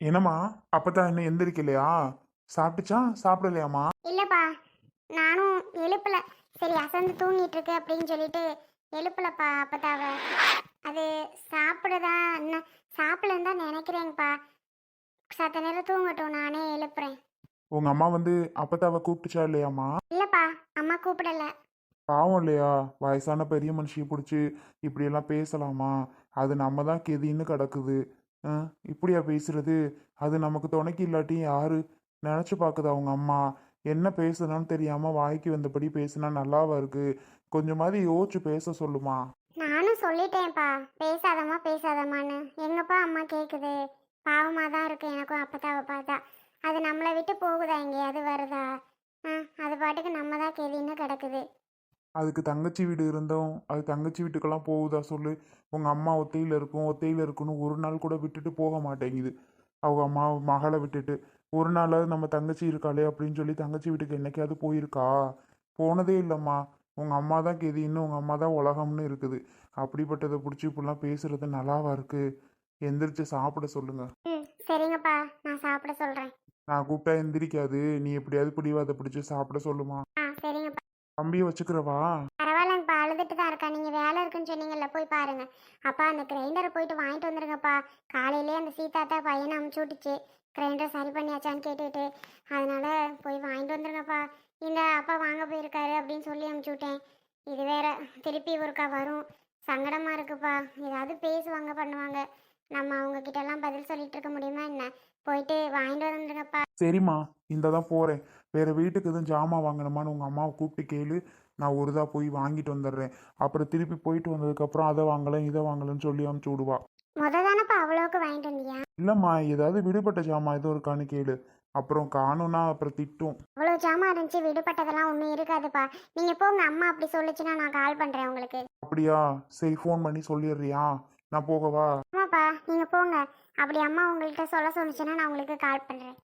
என்னம்மா? அப்பதான் இன்னும் எந்திரிக்கலையா? சாப்பிட்டுச்சா? சாப்பிடலையாம்மா? இல்லைப்பா நானும் எழுப்பல. சரி அசந்து தூங்கிட்டு இருக்கு அப்படின்னு சொல்லிட்டு எழுப்பலப்பா அப்பதாவ. அது சாப்பிடுதா என்ன? சாப்பிடலன்னு தான் நினைக்கிறேங்கப்பா சத்த நேரம் தூங்கட்டும் நானே எழுப்புறேன். உங்க அம்மா வந்து அப்பதாவை கூப்பிட்டுச்சா இல்லையாம்மா? இல்லைப்பா அம்மா கூப்பிடல. பாவம் இல்லையா? வயசான பெரிய மனுஷியை பிடிச்சி இப்படியெல்லாம் பேசலாமா? அது நம்ம தான் கெதின்னு கிடக்குது. இப்படியா பேசுறது? அது நமக்கு துணைக்கு இல்லாட்டி யாரு? நினச்சி பார்க்குது அவங்க அம்மா. என்ன பேசுனான்னு தெரியாம வாய்க்கு வந்தபடி பேசுனா நல்லாவா இருக்கு? கொஞ்சமாவது யோசிச்சு பேச சொல்லுமா? நானும் சொல்லிட்டேன்ப்பா. பேசாதம்மா பேசாதம்மான்னு. எங்கப்பா அம்மா கேட்குது பாவமாக தான் இருக்கு. எனக்கும் அப்பத்தாவை பார்த்தா அது நம்மளை விட்டு போகுதா எங்கேயாவது வருதா? ஆ அது பாட்டுக்கு நம்ம தான் கெதின்னு கிடக்குது. அதுக்கு தங்கச்சி வீடு இருந்தோம். அது தங்கச்சி வீட்டுக்கெல்லாம் போகுதா சொல்லு. உங்க அம்மா ஒத்தையில இருக்கும். ஒத்தையில இருக்குன்னு ஒரு நாள் கூட விட்டுட்டு போக மாட்டேங்குது. அவங்க அம்மா மகளை விட்டுட்டு. ஒரு நாளாவது நம்ம தங்கச்சி இருக்காளே அப்படின்னு சொல்லி தங்கச்சி வீட்டுக்கு என்னைக்காவது போயிருக்கா? போனதே இல்லைம்மா. உங்க அம்மா தான் கெதி. இன்னும் உங்க அம்மா தான் உலகம்னு இருக்குது. அப்படிப்பட்டதை பிடிச்சி இப்படிலாம் பேசுறது நல்லாவா இருக்கு? எந்திரிச்சு சாப்பிட சொல்லுங்க. சரிங்கப்பா. நான் சாப்பிட சொல்கிறேன் நான் கூப்பிட்டா எந்திரிக்காது. நீ எப்படியாவது பிடிவாத பிடிச்சி சாப்பிட சொல்லுமா. சரிங்கப்பா. தம்பியை வச்சுக்கிறவா? பரவாயில்லங்கப்பா அழுதுட்டு தான் இருக்கா. நீங்கள் வேலை இருக்குன்னு சொன்னீங்கல்ல போய் பாருங்க. அப்பா அந்த கிரைண்டரை போயிட்டு வாங்கிட்டு வந்துருங்கப்பா. காலையிலே அந்த சீதாத்தா பையனை அமுச்சு விட்டுச்சு. கிரைண்டர் சரி பண்ணியாச்சான்னு கேட்டுட்டு அதனால போய் வாங்கிட்டு வந்துருங்கப்பா. இந்த அப்பா வாங்க போயிருக்காரு அப்படின்னு சொல்லி அமுச்சு விட்டேன். இது வேற திருப்பி ஒருக்கா வரும். சங்கடமா இருக்குப்பா. ஏதாவது பேசுவாங்க பண்ணுவாங்க. நம்ம அவங்க கிட்டலாம் பதில் சொல்லிட்டு இருக்க முடியுமா என்ன? போயிட்டு வாங்கிட்டு வந்துருங்கப்பா. சரிம்மா இந்த தான் போகிறேன் வேறு வீட்டுக்கு எதுவும் ஜாமான் வாங்கணுமான்னு உங்கள் அம்மாவை கூப்பிட்டு கேளு. நான் ஒரு இதா போய் வாங்கிட்டு வந்துடுறேன். அப்புறம் திருப்பி போயிட்டு வந்ததுக்கப்புறம் அதை வாங்கலை இதை வாங்கலைன்னு சொல்லி அமுச்சு விடுவா. முத தானப்பா அவ்வளோக்கு வாங்கிட்டு வந்தியா? இல்லைம்மா ஏதாவது விடுபட்ட ஜாமான் எதுவும் இருக்கான்னு கேளு. அப்புறம் காணும்னா அப்புறம் திட்டும். அவ்வளோ ஜாமான் இருந்துச்சு விடுபட்டதெல்லாம் ஒன்றும் இருக்காதுப்பா. நீங்கள் போங்க அம்மா அப்படி சொல்லுச்சுன்னா நான் கால் பண்ணுறேன் உங்களுக்கு. அப்படியா? சரி ஃபோன் பண்ணி சொல்லிடுறியா? நான் போகவா? ஆமாப்பா நீங்கள் போங்க. அப்படி அம்மா உங்கள்கிட்ட சொல்ல சொன்னுச்சுன்னா நான் உங்களுக்கு கால் பண்ணுறேன்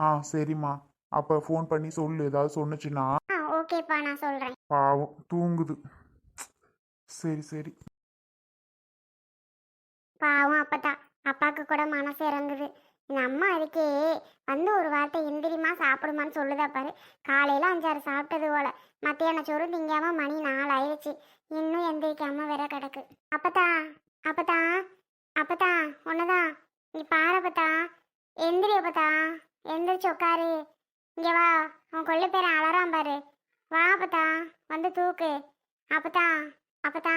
ஆ சரிம்மா. அப்போ ஃபோன் பண்ணி சொல்லு ஏதாவது சொன்னுச்சுன்னா ஆ ஓகேப்பா நான் சொல்கிறேன் பாவம் தூங்குது. சரி சரி. பாவம் அப்பதான். அப்பாவுக்கு கூட மனசு இறங்குது. இந்த அம்மா அதுக்கே வந்து ஒரு வார்த்தை எந்திரிமா சாப்பிடுமான்னு சொல்லுதா பாரு. காலையில் அஞ்சாறு சாப்பிட்டது போல. மத்தியான சோறு திங்காம மணி நாலு ஆயிடுச்சு இன்னும் எந்திரிக்காம வேற கிடக்கு. அப்பத்தா அப்பத்தா அப்பத்தா ஒன்றுதான் நீ பாரு அப்பத்தா. எந்திரி அப்பத்தா. எந்திரிச்சு உட்காரு. இங்கே வா. உன் கொள்ளு பேர் அலறான் பாரு. வா அப்பத்தா. வந்து தூக்கு. அப்பத்தா. அப்பத்தா.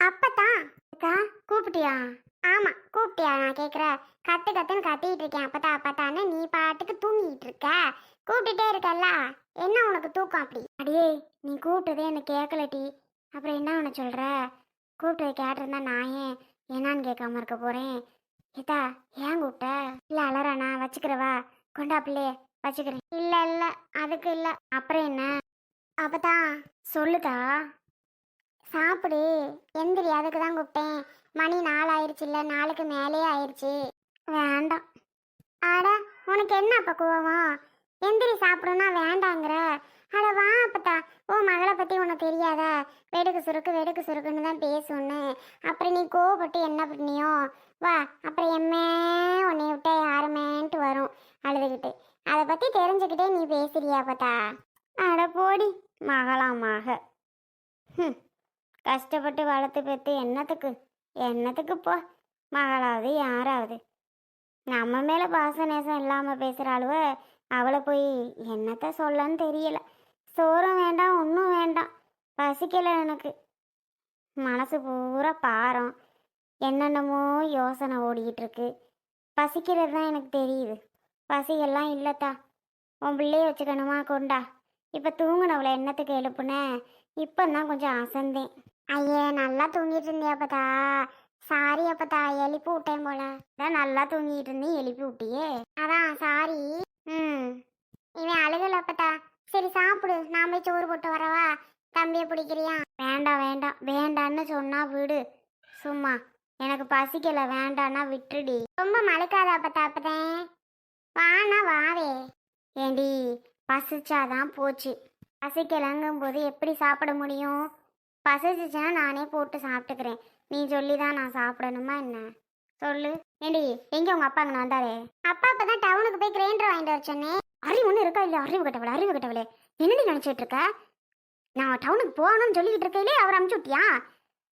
அப்பத்தா. அக்கா கூப்பிட்டியா? ஆமாம் கூப்பிட்டியா? நான் கேட்குற கத்து கத்துன்னு கத்திக்கிட்டு இருக்கேன். அப்பத்தா அப்பத்தான்னு நீ பாட்டுக்கு தூங்கிட்டு இருக்க. கூப்பிட்டுட்டே இருக்கல்ல. என்ன உனக்கு தூக்கம் அப்படி? அடியே நீ கூப்பிட்டதே எனக்கு கேட்கலட்டி அப்புறம் என்ன உன சொல்கிற கூப்பிட்டதை கேட்டிருந்தா நான் ஏன் என்னன்னு கேட்காம இருக்க போகிறேன் இதா ஏன் கூப்பிட்ட? இல்லை அலறானா வச்சுக்கிறவா? கொண்டா வச்சுக்கிறேன். இல்ல இல்ல. அதுக்கு இல்ல. அப்புறம் என்ன? அப்பதா சொல்லுதா. சாப்பிடு. எந்திரி. அதுக்கு தான் கூப்பிட்டேன். மணி நாலு ஆயிடுச்சு இல்லை நாளுக்கு மேலே ஆயிடுச்சு வேண்டாம். அட உனக்கு என்ன அப்போ கோவம்? எந்திரி சாப்பிடுன்னா வேண்டாங்கிற. அட வா அப்பத்தா. ஓ மகளை பற்றி உனக்கு தெரியாதா? வெடுக்கு சுருக்கு வெடுக்கு சுருக்குன்னு தான் பேசுன்னு. அப்புறம் நீ கோவப்பட்டு என்ன பண்ணியோ? வா. அப்புறம் எம்மே உன்னை விட்டா யாருமேன்ட்டு வரும். அழுதுகிட்டு. பற்றி தெரிஞ்சுக்கிட்டே நீ பேசுறியா பார்த்தா அட போடி மகளாம் மக ம் கஷ்டப்பட்டு வளர்த்து பெற்று என்னத்துக்கு? என்னத்துக்கு போ மகளாவது யாராவது. நம்ம மேலே பாச நேசம் இல்லாமல் பேசுகிற அழுவ அவளை போய் என்னத்த சொல்லன்னு தெரியல. சோறும் வேண்டாம் ஒன்றும் வேண்டாம். பசிக்கலை எனக்கு. மனசு பூரா பாரம். என்னென்னமோ யோசனை ஓடிக்கிட்டு இருக்கு. பசிக்கிறது தான் எனக்கு தெரியுது. பசியெல்லாம் இல்லைத்தா. உன் பிள்ளைய வச்சுக்கணுமா கொண்டா? இப்போ தூங்கினவளை என்னத்துக்கு எழுப்புன? இப்போ தான் கொஞ்சம் அசந்தேன். ஐயே நல்லா தூங்கிட்டு இருந்தியா அப்பதா சாரி அப்பதா எழுப்பி விட்டேன் போல. அதான் நல்லா தூங்கிட்டு இருந்தேன் எழுப்பி விட்டியே. அதான் சாரி ம். இவன் அழுகல அப்பதா சரி சாப்பிடு. நான் போய் சோறு போட்டு வரவா? தம்பியை பிடிக்கிறியா? வேண்டாம் வேண்டாம் வேண்டான்னு சொன்னா விடு. சும்மா. எனக்கு பசிக்கல வேண்டான்னா விட்டுடி. ரொம்ப மழுக்காத அப்பதா அப்பதேன் வானா வாவே. ஏண்டி பசிச்சாதான் போச்சு. பசிக்கலங்கும் போது எப்படி சாப்பிட முடியும்? பசிச்சுச்சுன்னா நானே போட்டு சாப்பிட்டுக்கிறேன். நீ சொல்லி தான் நான் சாப்பிடணுமா என்ன? சொல்லு. ஏண்டி எங்க உங்க அப்பா அங்கே வந்தாரு அப்பா இப்பதான் டவுனுக்கு போய் கிரைண்டர் வாங்கிட்டு வர சொன்னேன் அறிவு ஒன்றும் இருக்கா இல்லையா? அறிவு கட்டவளே அறிவு கட்டவளே. என்னடி நினைச்சிட்டு இருக்க? நான் டவுனுக்கு போகணும்னு சொல்லிக்கிட்டு இருக்கையிலே அவர் அமுச்சு விட்டியா?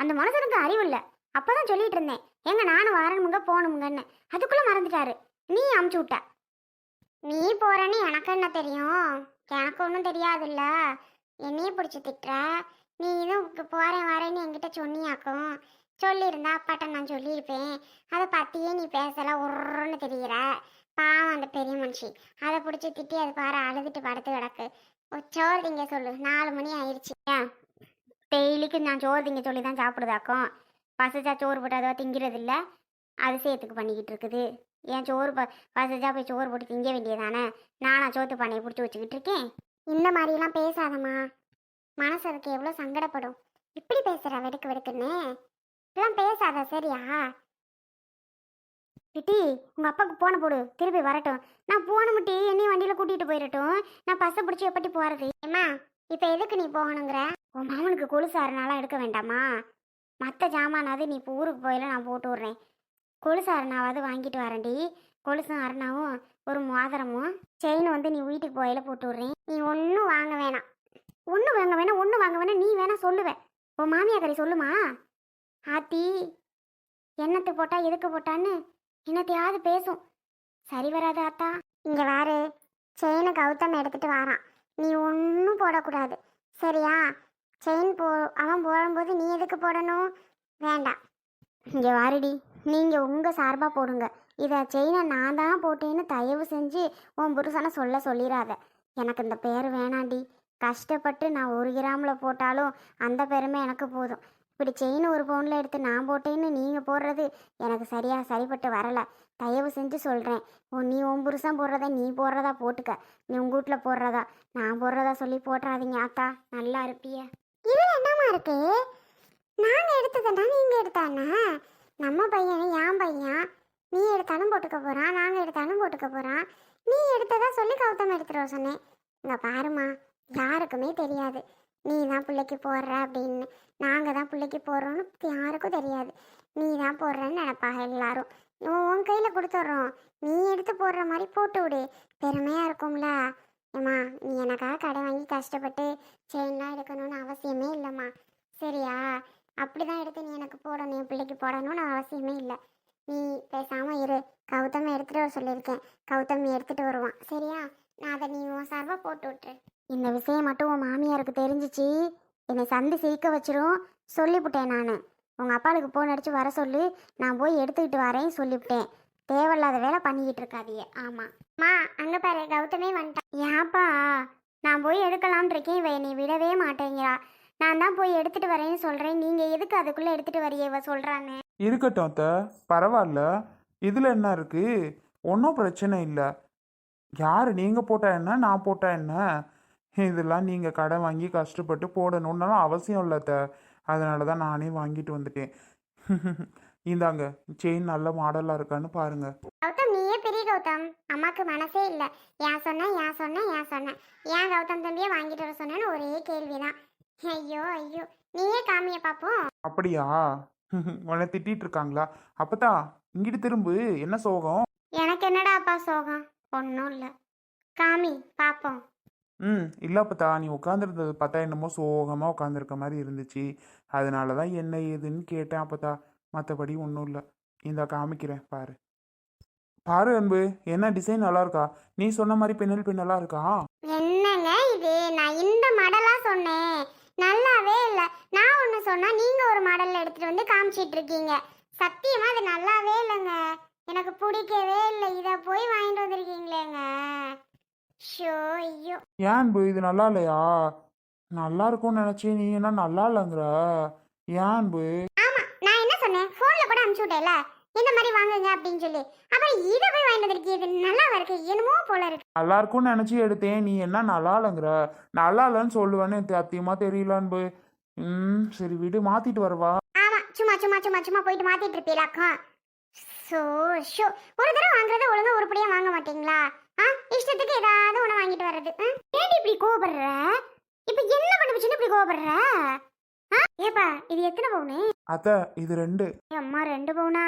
அந்த மனுஷனுக்கு அறிவு இல்லை. அப்பதான் சொல்லிட்டு இருந்தேன். எங்க நானும் வரணுமுங்க போகணுமுங்கன்னு. அதுக்குள்ள மறந்துட்டாரு. நீ அமுச்சு விட்ட. நீ போறேன்னு எனக்கு என்ன தெரியும்? எனக்கு ஒன்றும் தெரியாதுல்ல. என்னையே பிடிச்சி திட்டுற. நீ இதுவும் போகிறேன் வரேன்னு என்கிட்ட சொன்னியாக்கும். சொல்லியிருந்தா அப்பாட்ட நான் சொல்லியிருப்பேன். அதை பற்றியே நீ பேசலாம் உருன்னு தெரிகிற பாவம் அந்த பெரிய மனுஷி. அதை பிடிச்சி திட்டி அது பாரு அழுதுட்டு படுத்து கிடக்கு. சோறு திங்க சொல்லு. நாலு மணி ஆயிடுச்சு டெய்லிக்கு நான் சோறு திங்க சொல்லி தான் சாப்பிடுதாக்கும். பசுச்சா சோறு போட்டு அதுவாக திங்கிறது இல்லை அதிசயத்துக்கு பண்ணிக்கிட்டு இருக்குது. என் சோறு ப வசதியாக போய் சோறு போட்டு திங்க வேண்டியதானே நானா சோத்து பண்ணையை பிடிச்சி வச்சுக்கிட்டு இருக்கேன் இந்த மாதிரிலாம் பேசாதம்மா. மனசு அதுக்கு எவ்வளோ சங்கடப்படும். இப்படி பேசுகிற வெடுக்கு வெடுக்குன்னு. இப்படிலாம் பேசாத சரியா? பிட்டி உங்கள் அப்பாவுக்கு போன போடு. திருப்பி வரட்டும். நான் போன முட்டி என்னையும் வண்டியில் கூட்டிகிட்டு போயிடட்டும் நான் பஸ்ஸை பிடிச்சி எப்படி போகிறது ஏம்மா இப்போ எதுக்கு நீ போகணுங்கிற? உன் மாமனுக்கு கொலுசு எடுக்க வேண்டாமா? மற்ற ஜாமானாவது நீ இப்போ ஊருக்கு போயில நான் போட்டு விட்றேன். கொலுசு அரணாவது வாங்கிட்டு வரேன்டி. கொலுசும் அரணாவும் ஒரு மோதிரமும் செயின் வந்து நீ வீட்டுக்கு போயில போட்டு விட்றேன். நீ ஒன்றும் வாங்க வேணாம். ஒன்று வாங்க வேணாம் ஒன்று வாங்க வேணாம் நீ வேணா சொல்லுவேன் உன் மாமியாக்கறி சொல்லுமா? ஆத்தி என்னத்து போட்டா எதுக்கு போட்டான்னு என்னத்தையாவது பேசும். சரி வராது ஆத்தா. இங்கே வாரு. செயினை கௌதம் எடுத்துட்டு வாரான். நீ ஒன்றும் போடக்கூடாது. சரியா? செயின் போ அவன் போடும்போது நீ எதுக்கு போடணும்? வேண்டாம். இங்கே வாருடி. நீங்கள் உங்கள் சார்பாக போடுங்க. இதை செயினை நான் தான் போட்டேன்னு தயவு செஞ்சு உன் புருஷனை சொல்ல சொல்லிடாத எனக்கு இந்த பேர் வேணாண்டி. கஷ்டப்பட்டு நான் ஒரு கிராமில் போட்டாலும் அந்த பெருமை எனக்கு போதும். இப்படி செயின் ஒரு பவுனில் எடுத்து நான் போட்டேன்னு நீங்கள் போடுறது எனக்கு சரியாக சரிப்பட்டு வரலை. தயவு செஞ்சு சொல்கிறேன் ஓ நீ உன் புருஷன் போடுறத நீ போடுறதா போட்டுக்க. நீ உங்கள் வீட்டில் போடுறதா? நான் போடுறதா சொல்லி போட்டுறாதீங்க ஆத்தா நல்லா இருப்பிய. இது என்னமா இருக்கு? நாங்கள் எடுத்ததுன்னா நீங்கள் எடுத்தானா? நம்ம பையன் எடுத்தாலும் போட்டுக்க போகிறான் நாங்கள் எடுத்தாலும் போட்டுக்க போகிறான் நீ எடுத்ததா சொல்லி கௌதம் எடுத்துட்டு வர சொன்னேன். இங்கே பாருமா யாருக்குமே தெரியாது. நீ தான் பிள்ளைக்கு போடுற அப்படின்னு. நாங்கள் தான் பிள்ளைக்கு போடுறோன்னு யாருக்கும் தெரியாது. நீ தான் போடுறேன்னு நினைப்பாங்க எல்லாரும். உன் உன் கையில் கொடுத்துட்றோம். நீ எடுத்து போடுற மாதிரி போட்டு விடு. பெருமையாக இருக்கும்ல. ஏம்மா நீ எனக்காக கடை வாங்கி கஷ்டப்பட்டு செயின்லாம் எடுக்கணும்னு அவசியமே இல்லைம்மா. சரியா? அப்படி தான் எடுத்து நீ எனக்கு போடணும் என் பிள்ளைக்கு போடணும்னு அவசியமே இல்லை. நீ பேசாமல் இரு. கௌதம் எடுத்துகிட்டு வர சொல்லியிருக்கேன். கௌதம் எடுத்துகிட்டு வருவான். சரியா? நான் அதை நீ உன் சார்பாக போட்டு விட்டுரு. இந்த விஷயம் மட்டும் உன் மாமியாருக்கு தெரிஞ்சிச்சு. என்னை சந்து சிரிக்க வச்சிரும். சொல்லிவிட்டேன் நான். உங்கள் அப்பாளுக்கு ஃபோன் அடித்து வர சொல்லி. நான் போய் எடுத்துக்கிட்டு வரேன் சொல்லிவிட்டேன் தேவையில்லாத வேலை பண்ணிக்கிட்டு இருக்காதியே ஆமாம் மா அங்கே பாரு. கௌதமே வந்துட்டான் ஏன்ப்பா நான் போய் எடுக்கலாம்னு இருக்கேன். இவ என்னை விடவே மாட்டேங்கிறா. நான் தான் போய் எடுத்துட்டு வரேன்னு சொல்கிறேன் நீங்கள் எதுக்கு அதுக்குள்ளே எடுத்துட்டு வரைய இவ சொல்கிறான்னு இருக்கட்டும் அத்தை. பரவாயில்ல. இதில் என்ன இருக்கு? ஒன்றும் பிரச்சனை இல்லை. யார் நீங்கள் போட்டா என்ன நான் போட்டா என்ன? இதெல்லாம் நீங்கள் கடை வாங்கி கஷ்டப்பட்டு போடணுன்னாலும் அவசியம் இல்லை அதனால தான் நானே வாங்கிட்டு வந்துட்டேன். இந்தாங்க செயின் நல்ல மாடலாக இருக்கான்னு பாருங்க. கௌதம் நீயே பெரிய கௌதம். அம்மாக்கு மனசே இல்லை. ஏன் சொன்னேன் ஏன் சொன்னேன் ஏன் சொன்னேன் ஏன் கௌதம் தம்பியே வாங்கிட்டு வர சொன்னேன்னு ஒரே கேள்விதான். ஐயோ ஐயோ. நீயே காமிய பார்ப்போம் அப்படியா? உன்னை திட்டிட்டு இருக்காங்களா அப்பதான் இங்கிட்டு திரும்பு. என்ன சோகம்? எனக்கு என்னடா அப்பா சோகம்? ஒன்றும் இல்லை. காமி பார்ப்போம் ம் இல்லை அப்பத்தா. நீ உட்காந்துருந்தது பார்த்தா என்னமோ சோகமாக உட்காந்துருக்க மாதிரி இருந்துச்சு. அதனால தான் என்ன ஏதுன்னு கேட்டேன் அப்பத்தா. மற்றபடி ஒன்றும் இல்லை. இந்த காமிக்கிறேன். பாரு. பாரு அன்பு என்ன டிசைன் நல்லா இருக்கா நீ சொன்ன மாதிரி பின்னல் பின்னலா இருக்கா? என்னங்க இது? நான் இந்த மாடலா சொன்னேன். நல்லாவே இல்லை. நான் ஒன்று சொன்னா நீங்க ஒரு மாடல்ல எடுத்துட்டு வந்து காமிச்சிட்டு இருக்கீங்க. சத்தியமா அது நல்லாவே இல்லைங்க. எனக்கு பிடிக்கவே இல்லை. இதை போய் வாங்கிட்டு வந்திருக்கீங்களேங்க. ஷோ ஐயோ. ஏன் அன்பு இது நல்லா இல்லையா? நல்லா இருக்கும்னு நினச்சி நீ என்ன நல்லா இல்லைங்கிற? ஏன் அன்பு ஆமா நான் என்ன சொன்னேன்? ஃபோன்ல கூட அனுப்பிச்சு விட்டேல இந்த மாதிரி வாங்குங்க அப்படின்னு சொல்லி. அப்புறம் இதை போய் வாங்கிட்டு வந்திருக்கீங்க இது நல்லா இருக்கு? என்னமோ போல இருக்கு. நல்லா இருக்கும்னு நினச்சி எடுத்தேன். நீ என்ன நல்லா இல்லைங்கிற? நல்லா இல்லைன்னு சொல்லுவேன்னு சத்தியமாக தெரியல அன்பு. ம் சரி விடு மாற்றிட்டு வரவா? ஆமா சும்மா சும்மா சும்மா சும்மா போயிட்டு மாத்திட்டு இருப்பீலாக்கா சோ ஷோ ஒரு தடவை வாங்குறத ஒழுங்கா உருப்படியா வாங்க மாட்டீங்களா? ஆ இஷ்டத்துக்கு ஏதாவது ஒண்ணு வாங்கிட்டு வர்றது. ஆ? ஏன்டி இப்படி கோபப்படுற இப்ப என்ன பண்ண போச்சுன்னு இப்படி கோபப்படுற ஆ? ஏப்பா இது எத்தனை பவுனு? அத்தை இது ரெண்டு. அம்மா ரெண்டு பவுனா?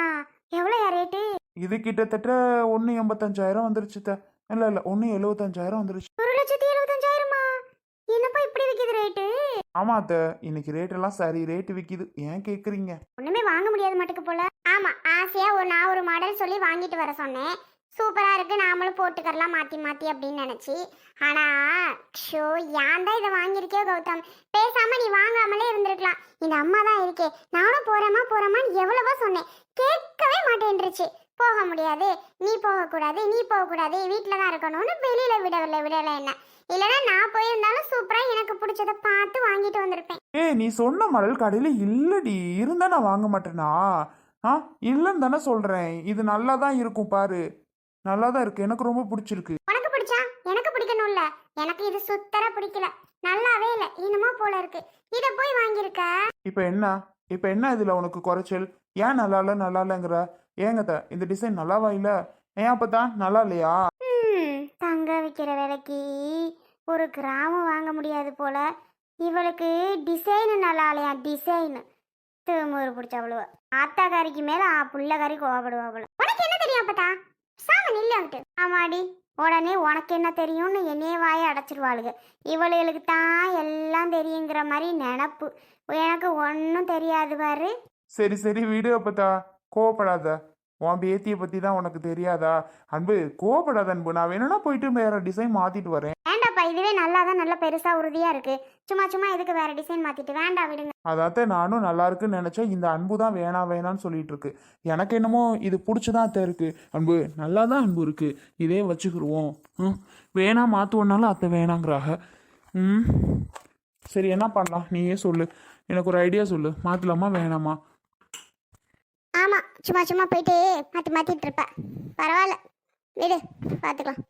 எவ்வளோயா ரேட்டு இது கிட்டத்தட்ட ஒன்று எண்பத்தஞ்சாயிரம் வந்துருச்சு த இல்லை இல்லை ஒன்று எழுபத்தஞ்சாயிரம் வந்துருச்சு. ஒரு லட்சத்தி எழுபத்தஞ்சாயிரமா என்னப்பா இப்படி விற்கிது ரேட்டு ஆமா அத்த இன்னைக்கு ரேட்டெல்லாம் சரி ரேட்டு விற்கிது ஏன் கேட்குறீங்க ஒண்ணுமே வாங்க முடியாது மட்டுக்கு போல. ஆமா ஆசையா ஒரு நான் ஒரு மாடல் சொல்லி வாங்கிட்டு வர சொன்னேன். சூப்பராக இருக்கு. நாமளும் போட்டுக்கரலாம் மாற்றி மாற்றி அப்படின்னு நினச்சி. ஆனா ஷோ ஏன் தான் இதை வாங்கியிருக்கே கௌதம்? பேசாமல் நீ வாங்காமலே இருந்திருக்கலாம். இந்த அம்மா தான் இருக்கே. நானும் போகிறேமா போகிறேமான்னு எவ்வளவோ சொன்னேன். கேட்கவே மாட்டேன்ருச்சு போக முடியாது. நீ போகக்கூடாது நீ போகக்கூடாது. வீட்டில் தான் இருக்கணும்னு வெளியில் விடவில்லை விடலை என்ன. இல்லைன்னா நான் போயிருந்தாலும் சூப்பராக எனக்கு பிடிச்சதை பார்த்து வாங்கிட்டு வந்திருப்பேன். ஏ நீ சொன்ன மடல் கடையில் இல்லடி. இருந்தா நான் வாங்க மாட்டேனா? ஆ இல்லைன்னு தானே சொல்கிறேன் இது நல்லா தான் இருக்கும் பாரு. நல்லா தான் இருக்கு. எனக்கு ரொம்ப பிடிச்சிருக்கு. உனக்கு பிடிச்சா? எனக்கு பிடிக்கணும்ல. எனக்கு இது சுத்தரா பிடிக்கல. நல்லாவே இல்லை. இனிமா போல இருக்கு. இதை போய் வாங்கியிருக்க? இப்போ என்ன? இப்போ என்ன இதில் உனக்கு குறைச்சல்? ஏன் நல்லா இல்லை நல்லா இல்லைங்கிற ஏங்கத்த இந்த டிசைன் நல்லாவா இல்லை? ஏன் அப்போ தான் நல்லா இல்லையா தங்க விற்கிற விலைக்கு ஒரு கிராமம் வாங்க முடியாது போல. இவளுக்கு டிசைனு நல்லா இல்லையா டிசைனு திருமூறு பிடிச்சவளுவ ஆத்தாக்காரிக்கு மேல புள்ளக்காரி கோவப்படுவாள் உனக்கு என்ன தெரியும் அப்பதா சாம நில்லாங்கிட்டு ஆமாடி. உடனே உனக்கு என்ன தெரியும்னு என்னையே வாயை அடைச்சிருவாளுங்க இவளுகளுக்கு தான் எல்லாம் தெரியுங்கிற மாதிரி நினப்பு. எனக்கு ஒன்றும் தெரியாது பாரு. சரி சரி விடு அப்பத்தா. கோவப்படாத. உன் பேத்தியை பற்றி தான் உனக்கு தெரியாதா? அன்பு கோவப்படாத அன்பு. நான் வேணும்னா போயிட்டு வேற டிசைன் மாற்றிட்டு வரேன். வேண்டாப்பா இதுவே நல்லா தான் நல்லா பெருசா உறுதியா இருக்கு. சும்மா சும்மா இதுக்கு வேற டிசைன் மாத்திட்டு? வேண்டாம் விடுங்க. அதாத்த நானும் நல்லா இருக்குன்னு நினச்சேன். இந்த அன்பு தான் வேணாம் வேணாம்னு சொல்லிட்டு இருக்கு. எனக்கு என்னமோ இது பிடிச்சதான் அத்தை இருக்கு. அன்பு நல்லா தான் அன்பு இருக்கு. இதே வச்சுக்கிருவோம். ம் வேணாம் மாற்றுவோன்னாலும் அத்தை வேணாங்கிறாக. ம் சரி என்ன பண்ணலாம்? நீயே சொல்லு. எனக்கு ஒரு ஐடியா சொல்லு. மாற்றலாமா வேணாமா? ஆமா சும்மா சும்மா போயிட்டு மாத்தி மாத்திட்டு இருப்ப. பரவாயில்ல. விடு பாத்துக்கலாம்.